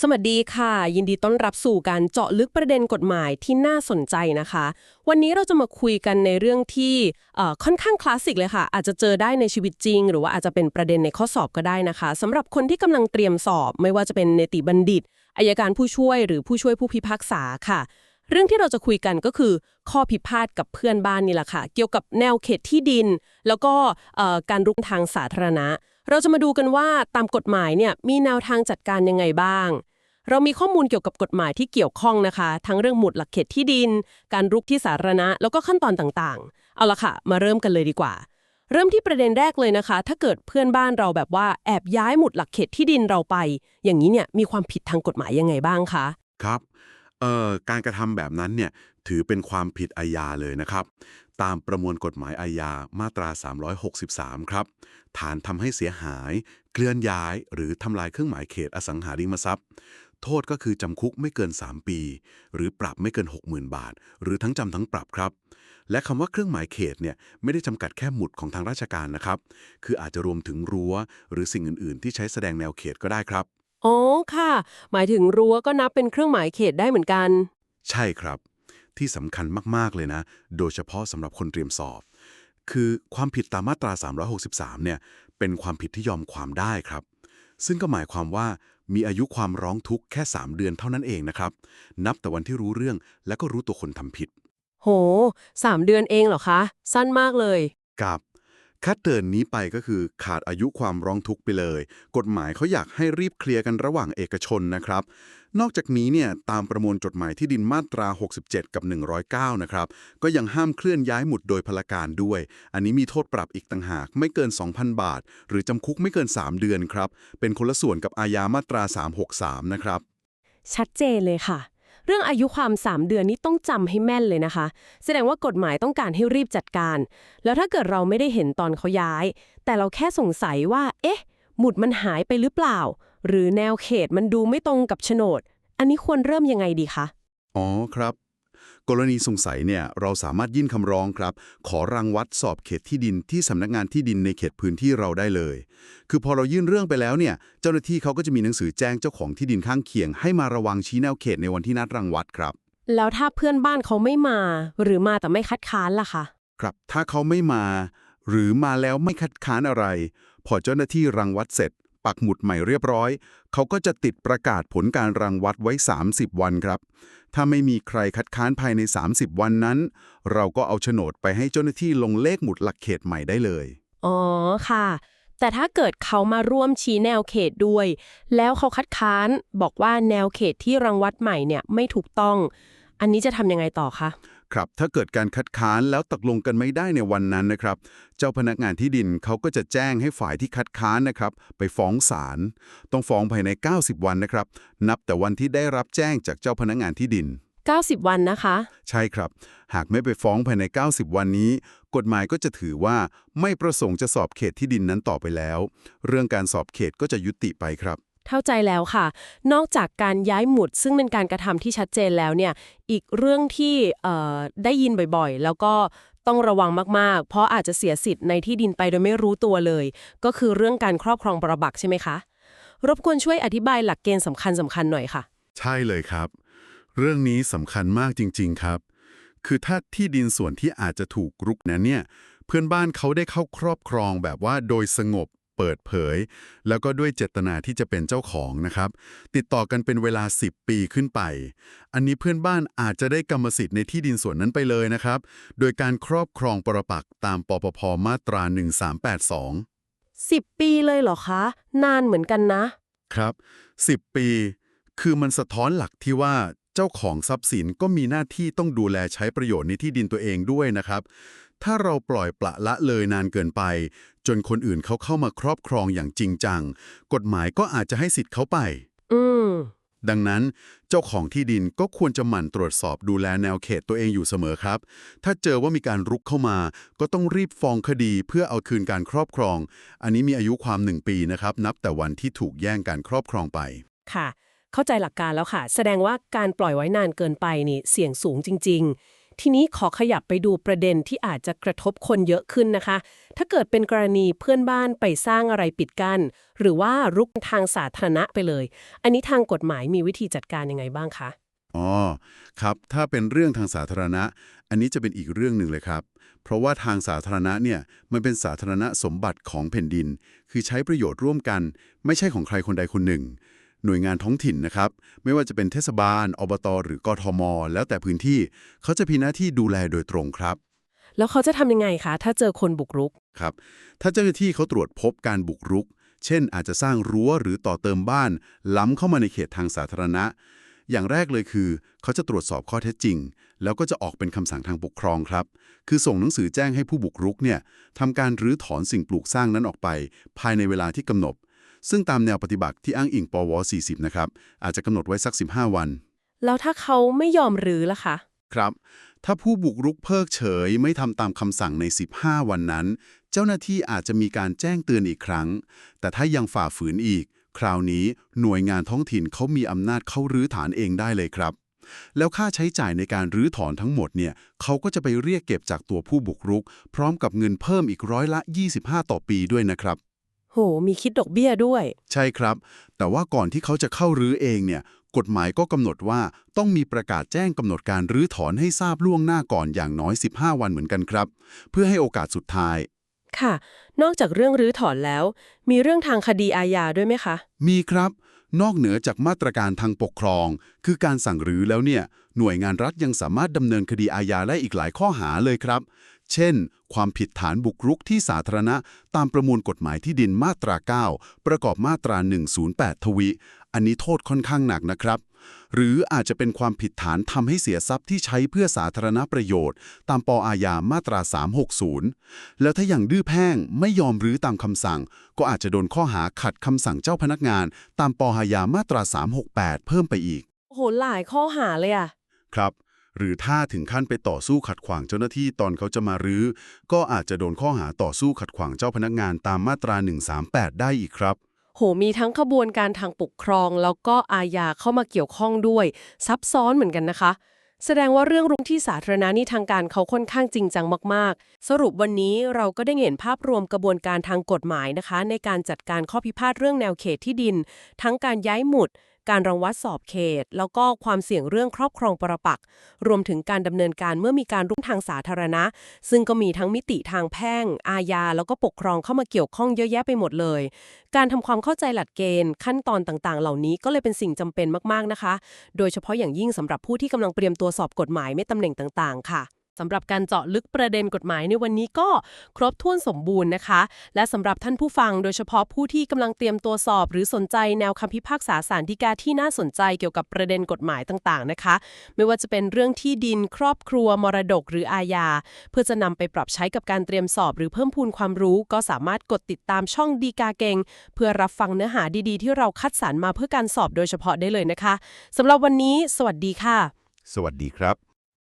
สวัสดีค่ะ ยินดีต้อนรับสู่การเจาะลึกประเด็นกฎหมายที่น่าสนใจนะคะ วันนี้เราจะมาคุยกันในเรื่องที่ค่อนข้างคลาสสิกเลยค่ะ อาจจะเจอได้ในชีวิตจริง หรือว่าอาจจะเป็นประเด็นในข้อสอบก็ได้นะคะสำหรับคนที่กำลังเตรียมสอบ ไม่ว่าจะเป็นเนติบัณฑิตอายการผู้ช่วยหรือผู้ช่วยผู้พิพากษาค่ะ เรื่องที่เราจะคุยกันก็คือ ข้อพิพาทกับเพื่อนบ้านนี่แหละค่ะ เกี่ยวกับแนวเขตที่ดิน แล้วก็การรุกทางสาธารณะ เราจะมาดูกันว่าตามกฎหมายเนี่ยมีแนวทางจัดการยังไงบ้าง เรามีข้อมูลเกี่ยวกับกฎหมายที่เกี่ยวข้องนะคะ ทั้งเรื่องหมุดหลักเขตที่ดิน การรุกที่สาธารณะ แล้วก็ขั้นตอนต่างๆ เอาละค่ะ มาเริ่มกันเลยดีกว่า เริ่มที่ประเด็นแรกเลยนะคะ ถ้าเกิดเพื่อนบ้านเราแบบว่าแอบย้ายหมุดหลักเขตที่ดินเราไป อย่างนี้เนี่ยมีความผิดทางกฎหมายยังไงบ้างคะครับเอ่อการกระทำแบบนั้นเนี่ยถือเป็นความผิดอาญาเลยนะครับ ตามประมวลกฎหมายอาญามาตรา 363 ครับ ฐานทำให้เสียหาย เคลื่อนย้าย หรือทำลายเครื่องหมายเขตอสังหาริมทรัพย์ โทษก็คือจำคุกไม่เกิน 3 ปี หรือปรับไม่เกิน 60,000 บาท หรือทั้งจำทั้งปรับครับ และคำว่าเครื่องหมายเขตเนี่ยไม่ได้จำกัดแค่หมุดของทางราชการนะครับ คืออาจจะรวมถึงรั้ว หรือสิ่งอื่น ๆ ที่ใช้แสดงแนวเขตก็ได้ครับอ๋อค่ะ หมายถึงรั้วก็นับเป็นเครื่องหมายเขตได้เหมือนกัน ใช่ครับ ที่สำคัญมาก ๆ เลยนะ โดยเฉพาะสำหรับคนเตรียมสอบ คือความผิดตามมาตรา 363 เนี่ย เป็นความผิดที่ยอมความได้ครับ ซึ่งก็หมายความว่ามีอายุความร้องทุกข์แค่ 3 เดือนเท่านั้นเองนะครับ นับแต่วันที่รู้เรื่องและก็รู้ตัวคนทำผิด โหสามเดือนเองเหรอคะ สั้นมากเลย กับ คัดเดินนี้ไปก็คือขาดอายุความร้องทุกข์ไปเลย กฎหมายเขาอยากให้รีบเคลียร์กันระหว่างเอกชนนะครับ นอกจากนี้เนี่ยตามประมวลจดหมายที่ดินมาตรา 67 กับ 109 นะครับ ก็ยังห้ามเคลื่อนย้ายหมุดโดยพลการด้วย อันนี้มีโทษปรับอีกต่างหากไม่เกิน 2,000 บาท หรือจำคุกไม่เกิน 3 เดือนครับ เป็นคนละส่วนกับอาญามาตรา 363 นะครับ ชัดเจนเลยค่ะ เรื่องอายุความ 3 เดือนนี้ต้องจำให้แม่นเลยนะคะ แสดงว่ากฎหมายต้องการให้รีบจัดการ แล้วถ้าเกิดเราไม่ได้เห็นตอนเขาย้าย แต่เราแค่สงสัยว่า เอ๊ะ หมุดมันหายไปหรือเปล่า หรือแนวเขตมันดูไม่ตรงกับโฉนด อันนี้ควรเริ่มยังไงดีคะ อ๋อครับ กรณีสงสัยเนี่ยเราสามารถยื่นคำร้องครับ ขอรังวัดสอบเขตที่ดินที่สำนักงานที่ดินในเขตพื้นที่เราได้เลย คือพอเรายื่นเรื่องไปแล้วเนี่ยเจ้าหน้าที่เขาก็จะมีหนังสือแจ้งเจ้าของที่ดินข้างเคียง ให้มาระวังชี้แนวเขตในวันที่นัดรังวัดครับ แล้วถ้าเพื่อนบ้านเขาไม่มา หรือมาแต่ไม่คัดค้านล่ะคะครับถ้าเขาไม่มา หรือมาแล้วไม่คัดค้านอะไร พอเจ้าหน้าที่รังวัดเสร็จ ปักหมุดใหม่เรียบร้อย เขาก็จะติดประกาศผลการรังวัดไว้ 30 วันครับ ถ้าไม่มีใครคัดค้านภายใน 30 วันนั้น เราก็เอาโฉนดไปให้เจ้าหน้าที่ลงเลขหมุดหลักเขตใหม่ได้เลย อ๋อค่ะ แต่ถ้าเกิดเขามาร่วมชี้แนวเขตด้วย แล้วเขาคัดค้านบอกว่าแนวเขตที่รังวัดใหม่เนี่ยไม่ถูกต้อง อันนี้จะทำยังไงต่อคะ ครับถ้าเกิดการคัดค้านแล้วตกลงกันไม่ได้ในวันนั้นนะครับ เจ้าพนักงานที่ดินเขาก็จะแจ้งให้ฝ่ายที่คัดค้านนะครับ ไปฟ้องศาลต้องฟ้องภายใน 90 วันนะครับ นับแต่วันที่ได้รับแจ้งจากเจ้าพนักงานที่ดิน 90 วันนะคะ ใช่ครับ หากไม่ไปฟ้องภายใน 90 วันนี้ กฎหมายก็จะถือว่าไม่ประสงค์จะสอบเขตที่ดินนั้นต่อไปแล้ว เรื่องการสอบเขตก็จะยุติไปครับ เข้าใจแล้วค่ะ นอกจากการย้ายหมุด ซึ่งเป็นการกระทำที่ชัดเจนแล้วเนี่ย อีกเรื่องที่ได้ยินบ่อยๆ แล้วก็ต้องระวังมากๆ เพราะอาจจะเสียสิทธิ์ในที่ดินไปโดยไม่รู้ตัวเลย ก็คือเรื่องการครอบครองปรปักใช่ไหมคะ รบกวนช่วยอธิบายหลักเกณฑ์สำคัญสำคัญหน่อยค่ะ ใช่เลยครับ เรื่องนี้สำคัญมากจริง ๆครับ คือถ้าที่ดินส่วนที่อาจจะถูกรุกนั้นเนี่ย เพื่อนบ้านเขาได้เข้าครอบครองแบบว่าโดยสงบ เปิดเผย แล้วก็ด้วยเจตนาที่จะเป็นเจ้าของนะครับ ติดต่อกันเป็นเวลา 10 ปีขึ้นไป อันนี้เพื่อนบ้านอาจจะได้กรรมสิทธิ์ในที่ดินส่วนนั้นไปเลยนะครับ โดยการครอบครองปรปักษ์ตามปปพมาตรา 1382 10 ปีเลยเหรอคะ นานเหมือนกันนะ ครับ 10 ปี คือมันสะท้อนหลักที่ว่าเจ้าของทรัพย์สินก็มีหน้าที่ต้องดูแลใช้ประโยชน์ในที่ดินตัวเองด้วยนะครับ ถ้าเราปล่อยปละละเลยนานเกินไป จนคนอื่นเขาเข้ามาครอบครองอย่างจริงจัง กฎหมายก็อาจจะให้สิทธิ์เขาไป อืมดังนั้นเจ้าของที่ดินก็ควรจะหมั่นตรวจสอบดูแลแนวเขตตัวเองอยู่เสมอครับ ถ้าเจอว่ามีการรุกเข้ามา ก็ต้องรีบฟ้องคดีเพื่อเอาคืนการครอบครอง อันนี้มีอายุความหนึ่งปีนะครับ นับแต่วันที่ถูกแย่งการครอบครองไป ค่ะ เข้าใจหลักการแล้วค่ะ แสดงว่าการปล่อยไว้นานเกินไปนี่เสี่ยงสูงจริง ๆ ทีนี้ขอขยับไปดูประเด็นที่อาจจะกระทบคนเยอะขึ้นนะคะ ถ้าเกิดเป็นกรณีเพื่อนบ้านไปสร้างอะไรปิดกัน้นหรือว่ารุกทางสาธารณะไปเลย อันนี้ทางกฎหมายมีวิธีจัดการยังไงบ้างคะอ๋อครับถ้าเป็นเรื่องทางสาธารณะ อันนี้จะเป็นอีกเรื่องหนึ่งเลยครับ เพราะว่าทางสาธารณะเนี่ยมันเป็นสาธารณะสมบัติของแผ่นดิน คือใช้ประโยชน์ร่วมกัน ไม่ใช่ของใครคนใดคนหนึ่ง หน่วยงานท้องถิ่นนะครับ ไม่ว่าจะเป็นเทศบาล อบต หรือกทม แล้วแต่พื้นที่ เขาจะมีหน้าที่ดูแลโดยตรงครับ แล้วเขาจะทำยังไงคะ ถ้าเจอคนบุกรุก ครับ ถ้าเจ้าหน้าที่เขาตรวจพบการบุกรุก เช่น อาจจะสร้างรั้วหรือต่อเติมบ้าน ล้ำเข้ามาในเขตทางสาธารณะ อย่างแรกเลยคือ เขาจะตรวจสอบข้อเท็จจริง แล้วก็จะออกเป็นคำสั่งทางปกครองครับ คือส่งหนังสือแจ้งให้ผู้บุกรุกเนี่ยทำการรื้อถอนสิ่งปลูกสร้างนั้นออกไป ภายในเวลาที่กำหนด ซึ่งตามแนวปฏิบัติที่อ้างอิงปว 40 นะครับอาจจะกำหนดไว้สัก 15 วัน แล้วถ้าเขาไม่ยอมรื้อล่ะคะ ครับ ถ้าผู้บุกรุกเพิกเฉยไม่ทำตามคำสั่งใน 15 วันนั้น เจ้าหน้าที่อาจจะมีการแจ้งเตือนอีกครั้ง แต่ถ้ายังฝ่าฝืนอีก คราวนี้หน่วยงานท้องถิ่นเขามีอำนาจเข้ารื้อฐานเองได้เลยครับ แล้วค่าใช้จ่ายในการรื้อถอนทั้งหมดเนี่ยเขาก็จะไปเรียกเก็บจากตัวผู้บุกรุก พร้อมกับเงินเพิ่มอีกร้อยละ 25 ต่อปีด้วยนะครับโห มีคิดดอกเบี้ยด้วย ใช่ครับ แต่ว่าก่อนที่เขาจะเข้ารื้อเองเนี่ย กฎหมายก็กำหนดว่าต้องมีประกาศแจ้งกำหนดการรื้อถอนให้ทราบล่วงหน้าก่อนอย่างน้อย 15 วันเหมือนกันครับ เพื่อให้โอกาสสุดท้าย ค่ะ นอกจากเรื่องรื้อถอนแล้ว มีเรื่องทางคดีอาญาด้วยไหมคะ มีครับ นอกเหนือจากมาตรการทางปกครอง คือการสั่งรื้อแล้วเนี่ย หน่วยงานรัฐยังสามารถดำเนินคดีอาญาได้อีกหลายข้อหาเลยครับ เช่น ความผิดฐานบุกรุกที่สาธารณะ ตามประมวลกฎหมายที่ดินมาตรา 9 ประกอบมาตรา 108 ทวิ อันนี้โทษค่อนข้างหนักนะครับ หรืออาจจะเป็นความผิดฐานทำให้เสียทรัพย์ที่ใช้เพื่อสาธารณประโยชน์ ตามปอาญามาตรา 360 แล้วถ้าอย่างดื้อแพ่งไม่ยอมรื้อตามคำสั่ง ก็อาจจะโดนข้อหาขัดคำสั่งเจ้าพนักงาน ตามปอาญามาตรา 368 เพิ่มไปอีก โอ้โหหลายข้อหาเลยอะครับ หรือถ้าถึงขั้นไปต่อสู้ขัดขวางเจ้าหน้าที่ตอนเขาจะมารื้อ ก็อาจจะโดนข้อหาต่อสู้ขัดขวางเจ้าพนักงานตามมาตรา 138 ได้อีกครับ โหมีทั้งขบวนการทางปกครอง แล้วก็อาญาเข้ามาเกี่ยวข้องด้วย ซับซ้อนเหมือนกันนะคะ แสดงว่าเรื่องรุกที่สาธารณะนี่ทางการเขาค่อนข้างจริงจังมาก ๆ สรุปวันนี้เราก็ได้เห็นภาพรวมกระบวนการทางกฎหมายนะคะ ในการจัดการข้อพิพาทเรื่องแนวเขตที่ดิน ทั้งการย้ายหมุด การรังวัดสอบเขต แล้วก็ความเสี่ยงเรื่องครอบครองปรปักษ์รวมถึงการดำเนินการเมื่อมีการรุกทางสาธารณะ ซึ่งก็มีทั้งมิติทางแพ่ง อาญา แล้วก็ปกครองเข้ามาเกี่ยวข้องเยอะแยะไปหมดเลย การทำความเข้าใจหลักเกณฑ์ ขั้นตอนต่างๆ เหล่านี้ก็เลยเป็นสิ่งจำเป็นมากๆนะคะ โดยเฉพาะอย่างยิ่งสำหรับผู้ที่กำลังเตรียมตัวสอบกฎหมายไม่ตำแหน่งต่าง ๆ ค่ะ สำหรับการเจาะลึกประเด็นกฎหมายในวันนี้ก็ครบถ้วนสมบูรณ์นะคะ และสำหรับท่านผู้ฟังโดยเฉพาะผู้ที่กำลังเตรียมตัวสอบ หรือสนใจแนวคำพิพากษาศาลฎีกาที่น่าสนใจเกี่ยวกับประเด็นกฎหมายต่างๆนะคะ ไม่ว่าจะเป็นเรื่องที่ดินครอบครัว มรดกหรืออาญา เพื่อจะนำไปปรับใช้กับการเตรียมสอบ หรือเพิ่มพูนความรู้ ก็สามารถกดติดตามช่องดีกาเก่งเพื่อรับฟังเนื้อหาดีๆ ที่เราคัดสรรมาเพื่อการสอบโดยเฉพาะได้เลยนะคะสำหรับวันนี้ สวัสดีค่ะ สวัสดีครับ